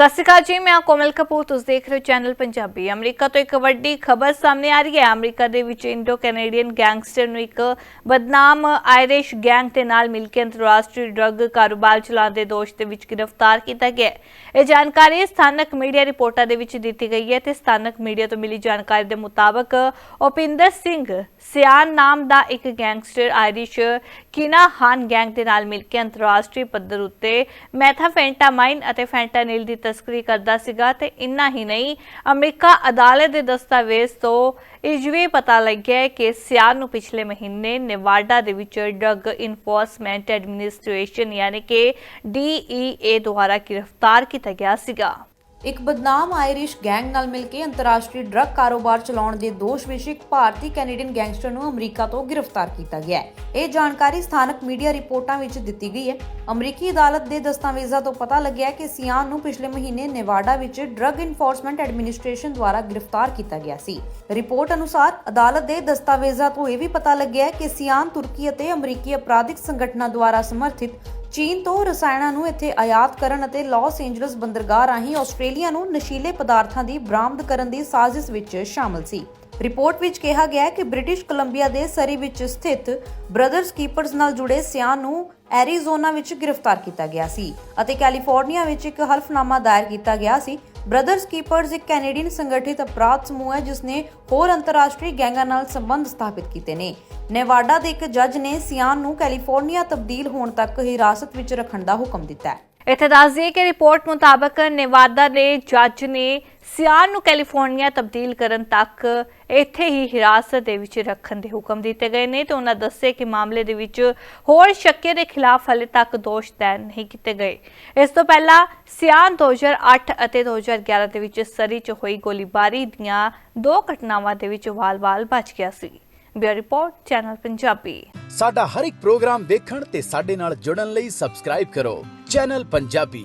ਸਤਿ ਸ਼੍ਰੀ ਅਕਾਲ ਜੀ, ਮੈਂ ਕੋਮਲ ਕਪੂਰ, ਤੁਸੀਂ ਦੇਖ ਰਹੇ ਹੋ ਚੈਨਲ ਪੰਜਾਬੀ ਅਮਰੀਕਾ ਤੋਂ ਇੱਕ ਵੱਡੀ ਖਬਰ ਸਾਹਮਣੇ ਆ ਰਹੀ ਹੈ। ਅਮਰੀਕਾ ਦੇ ਵਿੱਚ ਇੰਡੋ ਕੈਨੇਡੀਅਨ ਗੈਂਗਸਟਰ ਨੂੰ ਇੱਕ ਬਦਨਾਮ ਆਇਰਿਸ਼ ਗੈਂਗ ਦੇ ਨਾਲ ਮਿਲ ਕੇ ਅੰਤਰਰਾਸ਼ਟਰੀ ਡਰੱਗ ਕਾਰੋਬਾਰ ਚਲਾਉਣ ਦੇ ਦੋਸ਼ ਦੇ ਵਿੱਚ ਗ੍ਰਿਫਤਾਰ ਕੀਤਾ ਗਿਆ ਇਹ ਜਾਣਕਾਰੀ ਸਥਾਨਕ ਮੀਡੀਆ ਰਿਪੋਰਟਾਂ ਦੇ ਵਿੱਚ ਦਿੱਤੀ ਗਈ ਹੈ ਤੇ ਸਥਾਨਕ ਮੀਡੀਆ ਤੋਂ ਮਿਲੀ ਜਾਣਕਾਰੀ ਦੇ ਮੁਤਾਬਕ ਉਪਿੰਦਰ ਸਿੰਘ ਸਿਆਨ ਨਾਮ ਦਾ ਇੱਕ ਗੈਂਗਸਟਰ ਆਇਰਿਸ਼ ਕਿਨਾ ਹਾਨ ਗੈਂਗ ਦੇ ਨਾਲ ਮਿਲ ਕੇ ਅੰਤਰਰਾਸ਼ਟਰੀ ਪੱਧਰ ਉੱਤੇ ਮੈਥਾਫੈਂਟਾਮਾਈਨ ਅਤੇ ਫੈਂਟਾਨਿਲ ਦੀ ਤਸਕਰੀ ਕਰਦਾ ਸੀਗਾ ਤੇ ਇੰਨਾ ਹੀ ਨਹੀਂ, ਅਮਰੀਕਾ ਅਦਾਲਤ ਦੇ ਦਸਤਾਵੇਜ਼ ਤੋਂ ਇਹ ਵੀ ਪਤਾ ਲੱਗਿਆ ਕਿ ਸਿਆਨ ਨੂੰ ਪਿਛਲੇ ਮਹੀਨੇ ਨੇਵਾਡਾ ਦੇ ਵਿੱਚ ਡਰੱਗ ਇਨਫੋਰਸਮੈਂਟ ਐਡਮਿਨਿਸਟ੍ਰੇਸ਼ਨ ਯਾਨੀ ਕਿ DEA ਦੁਆਰਾ ਗ੍ਰਿਫਤਾਰ ਕੀਤਾ ਗਿਆ ਸੀਗਾ। ਇੱਕ ਬਦਨਾਮ ਆਇਰਿਸ਼ ਗੈਂਗ ਨਾਲ ਮਿਲ ਕੇ ਅੰਤਰਰਾਸ਼ਟਰੀ ਡਰੱਗ ਕਾਰੋਬਾਰ ਚਲਾਉਣ ਦੇ ਦੋਸ਼ ਵਿੱਚ ਇੱਕ ਭਾਰਤੀ ਕੈਨੇਡੀਅਨ ਗੈਂਗਸਟਰ ਨੂੰ ਅਮਰੀਕਾ ਤੋਂ ਗ੍ਰਿਫਤਾਰ ਕੀਤਾ ਗਿਆ ਹੈ। ਇਹ ਜਾਣਕਾਰੀ ਸਥਾਨਕ ਮੀਡੀਆ ਰਿਪੋਰਟਾਂ ਵਿੱਚ ਦਿੱਤੀ ਗਈ ਹੈ। ਅਮਰੀਕੀ ਅਦਾਲਤ ਦੇ ਦਸਤਾਵੇਜ਼ਾਂ ਤੋਂ ਪਤਾ ਲੱਗਿਆ ਕਿ ਸਿਆਨ ਨੂੰ ਪਿਛਲੇ ਮਹੀਨੇ ਨੇਵਾਡਾ ਵਿੱਚ ਡਰੱਗ ਇਨਫੋਰਸਮੈਂਟ ਐਡਮਿਨਿਸਟ੍ਰੇਸ਼ਨ ਦੁਆਰਾ ਗ੍ਰਿਫਤਾਰ ਕੀਤਾ ਗਿਆ ਸੀ। ਰਿਪੋਰਟ ਅਨੁਸਾਰ ਅਦਾਲਤ ਦੇ ਦਸਤਾਵੇਜ਼ਾਂ ਤੋਂ ਇਹ ਵੀ ਪਤਾ ਲੱਗਿਆ ਕਿ ਸਿਆਨ, ਤੁਰਕੀ ਅਤੇ ਅਮਰੀਕੀ ਅਪਰਾਧਿਕ ਸੰਗਠਨਾਂ ਦੁਆਰਾ ਸਮਰਥਿਤ ਚੀਨ ਤੋਂ ਰਸਾਇਣਾਂ ਨੂੰ ਇੱਥੇ ਆਯਾਤ ਕਰਨ ਅਤੇ ਲਾਸ ਏਂਜਲਸ ਬੰਦਰਗਾਹ ਰਾਹੀਂ ਆਸਟ੍ਰੇਲੀਆ ਨੂੰ ਨਸ਼ੀਲੇ ਪਦਾਰਥਾਂ ਦੀ ਬਰਾਮਦ ਕਰਨ ਦੀ ਸਾਜ਼ਿਸ਼ ਵਿੱਚ ਸ਼ਾਮਲ ਸੀ। ਰਿਪੋਰਟ ਵਿੱਚ ਕਿਹਾ ਗਿਆ ਹੈ ਕਿ ਬ੍ਰਿਟਿਸ਼ ਕੋਲੰਬੀਆ ਦੇ ਸਰੀ ਵਿੱਚ ਸਥਿਤ ਬ੍ਰਦਰਸ ਕੀਪਰਸ ਨਾਲ ਜੁੜੇ ਸਿਆਨ ਨੂੰ ਐਰੀਜ਼ੋਨਾ ਵਿੱਚ ਗ੍ਰਿਫਤਾਰ ਕੀਤਾ ਗਿਆ ਸੀ ਅਤੇ ਕੈਲੀਫੋਰਨੀਆ ਵਿੱਚ ਇੱਕ ਹਲਫਨਾਮਾ ਦਾਇਰ ਕੀਤਾ ਗਿਆ ਸੀ ਬ੍ਰਦਰਸ ਕੀਪਰਸ ਇੱਕ ਕੈਨੇਡੀਅਨ ਸੰਗਠਿਤ ਅਪਰਾਧ ਸਮੂਹ ਹੈ ਜਿਸ ਨੇ ਹੋਰ ਅੰਤਰਰਾਸ਼ਟਰੀ ਗੈਂਗਾਂ ਨਾਲ ਸੰਬੰਧ ਸਥਾਪਿਤ ਕੀਤੇ ਨੇ। ਨੇਵਾਡਾ ਦੇ ਇੱਕ ਜੱਜ ਨੇ ਸਿਆਨ ਨੂੰ ਕੈਲੀਫੋਰਨੀਆ ਤਬਦੀਲ ਹੋਣ ਤੱਕ ਹਿਰਾਸਤ ਵਿੱਚ ਰੱਖਣ ਦਾ ਹੁਕਮ ਦਿੱਤਾ ਹੈ। ਇੱਥੇ ਦੱਸ ਦਈਏ ਕਿ ਰਿਪੋਰਟ ਮੁਤਾਬਕ ਨੇਵਾਦਾ ਦੇ ਜੱਜ ਨੇ ਸਿਆਨ ਨੂੰ ਕੈਲੀਫੋਰਨੀਆ ਤਬਦੀਲ ਕਰਨ ਤੱਕ ਇੱਥੇ ਹੀ ਹਿਰਾਸਤ ਦੇ ਵਿੱਚ ਰੱਖਣ ਦੇ ਹੁਕਮ ਦਿੱਤੇ ਗਏ ਨੇ ਤੇ ਉਹਨਾਂ ਦੱਸੇ ਕਿ ਮਾਮਲੇ ਦੇ ਵਿੱਚ ਹੋਰ ਸ਼ੱਕੇ ਦੇ ਖਿਲਾਫ ਹਲੇ ਤੱਕ ਦੋਸ਼ ਤੈਅ ਨਹੀਂ ਕੀਤੇ ਗਏ। ਇਸ ਤੋਂ ਪਹਿਲਾਂ ਸਿਆਨ 2008 ਅਤੇ 2011 ਦੇ ਵਿੱਚ ਸਰੀ 'ਚ ਹੋਈ ਗੋਲੀਬਾਰੀ ਦੀਆਂ ਦੋ ਘਟਨਾਵਾਂ ਦੇ ਵਿੱਚ ਵਾਲ-ਵਾਲ ਬਚ ਗਿਆ ਸੀ। Bureau report, channel Punjabi. ਸਾਡਾ ਹਰ ਇੱਕ ਪ੍ਰੋਗਰਾਮ ਦੇਖਣ ਤੇ ਸਾਡੇ ਨਾਲ ਜੁੜਨ ਲਈ ਸਬਸਕ੍ਰਾਈਬ ਕਰੋ ਚੈਨਲ ਪੰਜਾਬੀ।